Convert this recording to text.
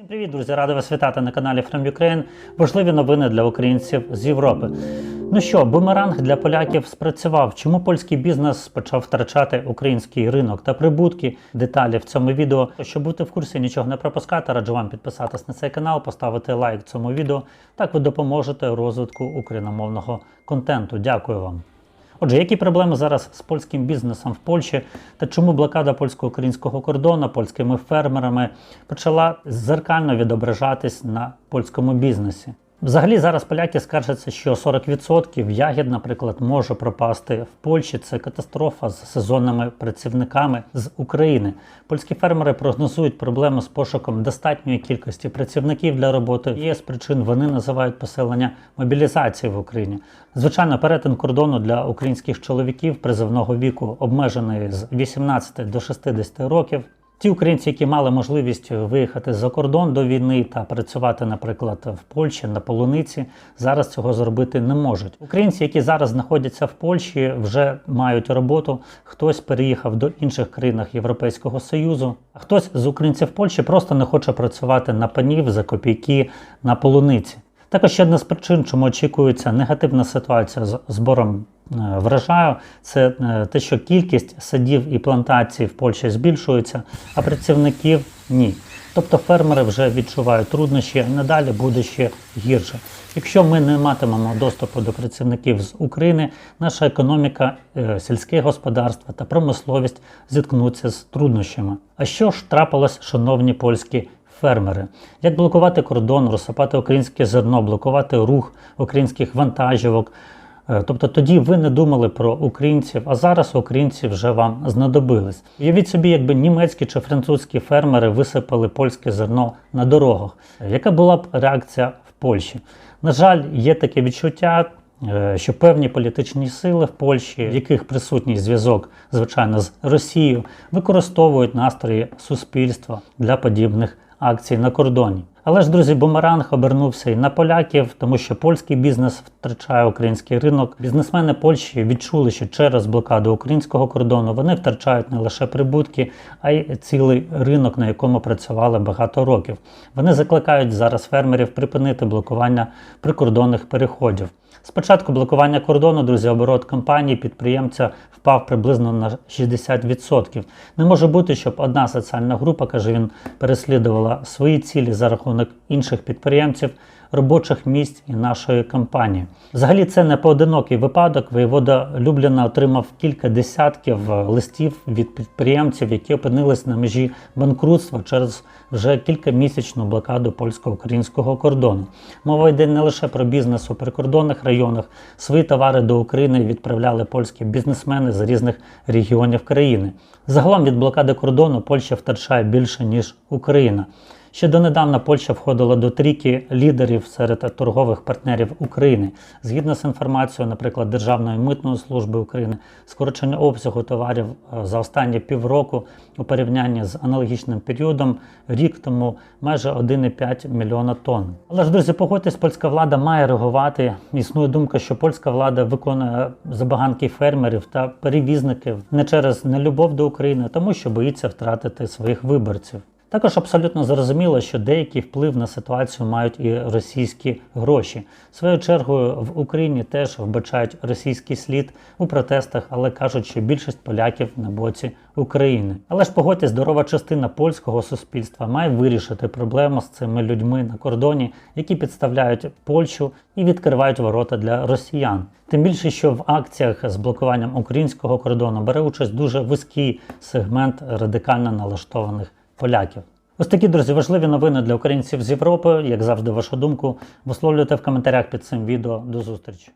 Всім привіт, друзі! Радий вас вітати на каналі From Ukraine. Важливі новини для українців з Європи. Ну що, бумеранг для поляків спрацював. Чому польський бізнес почав втрачати український ринок та прибутки? Деталі в цьому відео. Щоб бути в курсі, нічого не пропускати, раджу вам підписатись на цей канал, поставити лайк цьому відео. Так ви допоможете розвитку україномовного контенту. Дякую вам. Отже, які проблеми зараз з польським бізнесом в Польщі та чому блокада польсько-українського кордону польськими фермерами почала зеркально відображатись на польському бізнесі? Взагалі зараз поляки скаржаться, що 40% ягід, наприклад, може пропасти в Польщі. Це катастрофа з сезонними працівниками з України. Польські фермери прогнозують проблему з пошуком достатньої кількості працівників для роботи. Є з причин вони називають поселення мобілізації в Україні. Звичайно, перетин кордону для українських чоловіків призовного віку обмежений з 18 до 60 років. Ті українці, які мали можливість виїхати за кордон до війни та працювати, наприклад, в Польщі на полуниці, зараз цього зробити не можуть. Українці, які зараз знаходяться в Польщі, вже мають роботу. Хтось переїхав до інших країн Європейського Союзу, а хтось з українців в Польщі просто не хоче працювати на панів за копійки на полуниці. Також ще одна з причин, чому очікується негативна ситуація з збором е, врожаю, це е, те, що кількість садів і плантацій в Польщі збільшується, а працівників ні. Тобто фермери вже відчувають труднощі, надалі буде ще гірше. Якщо ми не матимемо доступу до працівників з України, наша економіка, е, сільське господарство та промисловість зіткнуться з труднощами. А що ж трапилось, шановні польські фермери. Як блокувати кордон, розсипати українське зерно, блокувати рух українських вантажівок. Е, Тобто тоді ви не думали про українців, а зараз українці вже вам знадобились. Уявіть собі, якби німецькі чи французькі фермери висипали польське зерно на дорогах. Яка була б реакція в Польщі? На жаль, є таке відчуття. е, Що певні політичні сили в Польщі, в яких присутній зв'язок, звичайно, з Росією, використовують настрої суспільства для подібних акцій на кордоні. Але ж, друзі, бумеранг обернувся і на поляків, тому що польський бізнес втрачає український ринок. Бізнесмени Польщі відчули, що через блокаду українського кордону вони втрачають не лише прибутки, а й цілий ринок, на якому працювали багато років. Вони закликають зараз фермерів припинити блокування прикордонних переходів. Спочатку блокування кордону, друзі, оборот компанії підприємця впав приблизно на 60%. Не може бути, щоб одна соціальна група, каже він, переслідувала свої цілі за рахунок інших підприємців, робочих місць і нашої компанії. Взагалі, це не поодинокий випадок. Воєвода Любліна отримав кілька десятків е, листів від підприємців, які опинились на межі банкрутства через вже кількамісячну блокаду польсько-українського кордону. Мова йде не лише про бізнес у прикордонних районах. Свої товари до України відправляли польські бізнесмени з різних регіонів країни. Загалом від блокади кордону Польща втрачає більше ніж Україна. Ще донедавна Польща входила до трійки лідерів серед торгових партнерів України. Згідно з інформацією, наприклад, Державної митної служби України, скорочення обсягу товарів е, за останні півроку у порівнянні з аналогічним періодом рік тому майже 1,5 мільйона тонн. Але ж, друзі, погодьтесь, польська влада має реагувати. Існує думка, що польська влада виконує забаганки фермерів та перевізників не через нелюбов до України, а тому що боїться втратити своїх виборців. Також абсолютно зрозуміло, що деякий вплив на ситуацію мають і російські гроші. Своєю чергою в Україні теж вбачають російський слід у протестах, але кажуть, що більшість поляків на боці України. Але ж погодьте, здорова частина польського суспільства має вирішити проблему з цими людьми на кордоні, які підставляють Польщу і відкривають ворота для росіян. Тим більше, що в акціях з блокуванням українського кордону бере участь дуже вузький сегмент радикально налаштованих поляків. Ось такі, друзі, важливі новини для українців з Європи. Як завжди, вашу думку висловлюйте в коментарях під цим відео. До зустрічі!